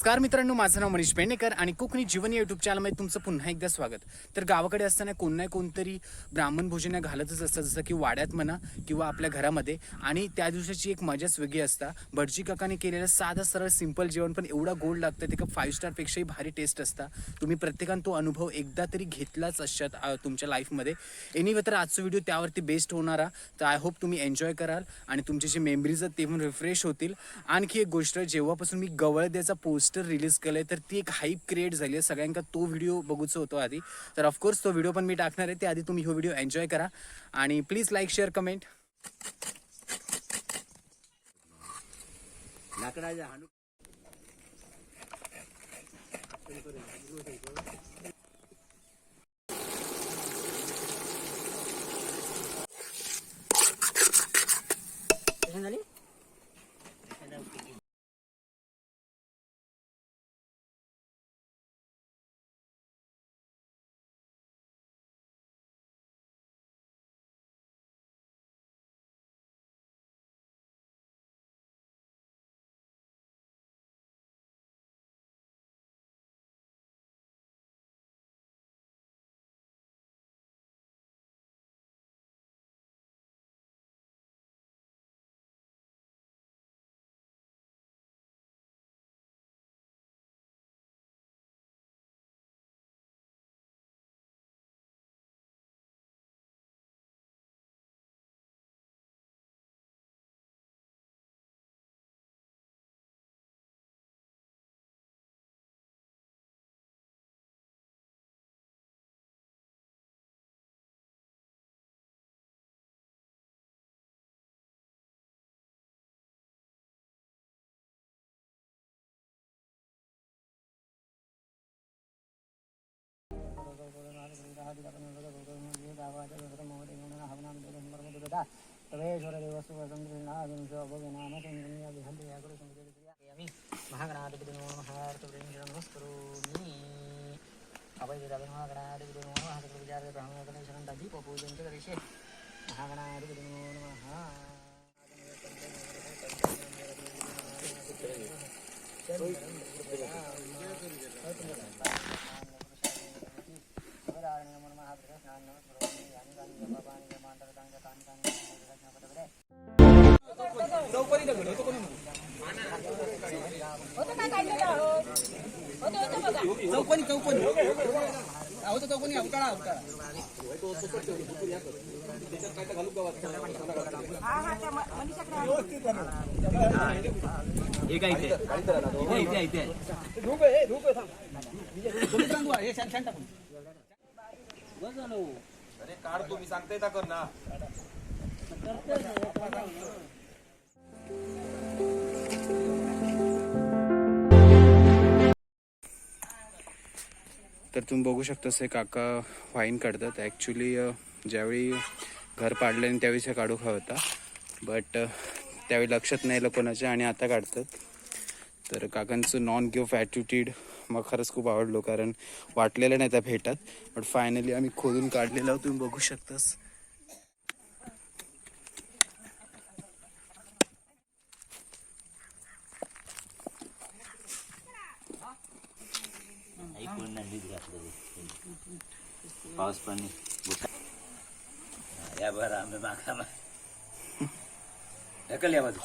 नमस्कार मित्रांनो माझं नाव मनीष पेंडेकर आणि कोकणी जीवन या युट्यूब चॅनलमध्ये तुमचं पुन्हा एकदा स्वागत. तर गावाकडे असताना कोण नाही कोणतरी ब्राह्मण भोजन घालतच असतं जसं की वाड्यात म्हणा किंवा आपल्या घरामध्ये. आणि त्या दिवसाची एक मजाच वेगळी असता. भटजी काकाने केलेलं साधं सरळ सिंपल जेवण पण एवढा गोड लागतं ते का फाईव्ह स्टारपेक्षाही भारी टेस्ट असता. तुम्ही प्रत्येकानं तो अनुभव एकदा तरी घेतलाच असतात तुमच्या लाईफमध्ये एनिवे तर आजचा व्हिडिओ त्यावरती बेस्ट होणारा तर आय होप तुम्ही एन्जॉय कराल आणि तुमचे जे मेमरीज आहेत ते पण रिफ्रेश होतील. आणखी एक गोष्ट जेव्हापासून मी गवळद्याचा पोस्टर रिलीज केलाय तर ती एक हाईप क्रिएट झाली आहे. सगळ्यांका तो व्हिडिओ बघूचो होतो आधी. तर ऑफकोर्स तो व्हिडिओ पण मी टाकणार आहे. त्याआधी तुम्ही हो व्हिडिओ एन्जॉय करा. आणि प्लीज लाईक शेअर कमेंट लाकडाच्या महागणाधिपति नमो नमः हर्तुप्रेमीश्वर नमस्करोमि अवैधरावे महागणाधिपति नमो नमः हर्तुप्रेमीश्वर ब्रह्मगणेश्वरं दधिपपूजं च करिष्ये महागणाधिपति नमो नमः Thank you. चौकोनी चौकोनी. होतं चौकोनी अवकाळा अवकाळा हे काय इथे इथे इथे धूप आहे धूप आहे हे शांत शांत टाकून हो. अरे काढ तुम्ही सांगताय का कर ना. तर तुम्ही बघू शकता हे काका वाईन काढतात. ॲक्च्युली ज्यावेळी घर पाडलं आणि त्यावेळी हे काढू खा होता. बट त्यावेळी लक्षात नाही आलं कोणाच्या आणि आता काढतात. तर काकांचं नॉन गिव्ह ॲटिट्यूड मग खरंच खूप आवडलो कारण वाटलेलं नाही त्या भेटात. बट फायनली आम्ही खोदून काढलेलं तुम्ही बघू शकतास. पाऊस पाणी या बरं आम्ही मागा ढकल या बाजू